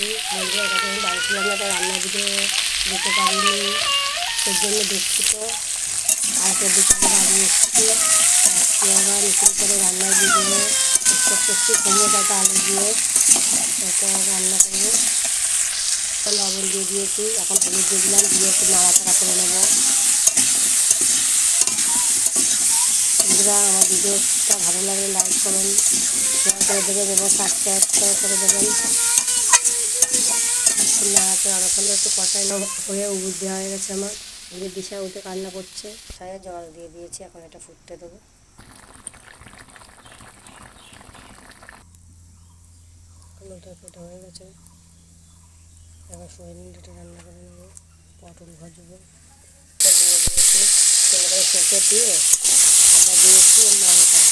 দিয়েছি বন্ধুরা কাছে আমি বাড়ি ছিলাম না তাই রান্না দিতে পারিনি। সেই জন্য দুঃখিত। আরেকটা দোকানে বাড়ি এসেছি। আজকে আবার নতুন করে রান্নার ভিডিও স্টার্ট করছি কুমড়ো ডাটা আলু দিয়ে এটা রান্না করব। লবণ দিয়ে দিয়েছি। এখন হলুদ দিয়ে দিলাম। দিয়ে একটু নাড়াচাড়া করে নেব। বন্ধুরা, আমার ভিডিওটা ভালো লাগলে লাইক করুন। শেয়ার করে দেবেন এবং সাবস্ক্রাইব করে দেবেন। নাড়াচাড়া অনেকক্ষণ ধরে একটু কষাই হয়ে উবুর দেওয়া হয়ে গেছে আমার। ধীরে দিশা উঠে কান্না করছে। ছায়া জল দিয়ে দিয়েছি, এখন এটা ফুটতে দেবো। ফোটা হয়ে গেছে। এবার সোয়াবিন ডাটা রান্না করে নেব, পটল ভাজবো। দিয়ে দিয়েছি। করে সরষে দিয়ে আদা দিয়েছি আর লঙ্কা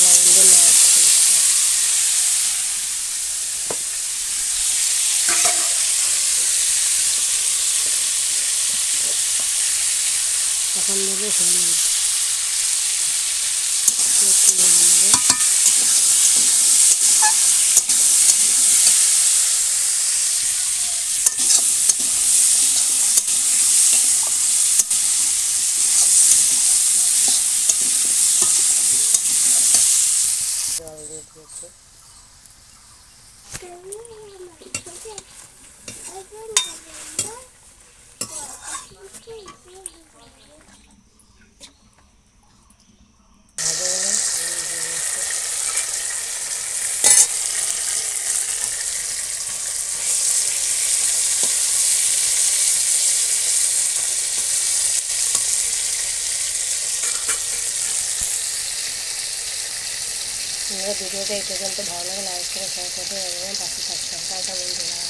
লবণ দিয়ে নাড়ছি এখন দেবো হলুদ জল দিয়ে দিয়েছি। ভিডিওটা এই পর্যন্ত ভালো লাগে লাইক করে শেয়ার করতে এবং পাশে সাবস্ক্রাইব টাটা বন্ধুরা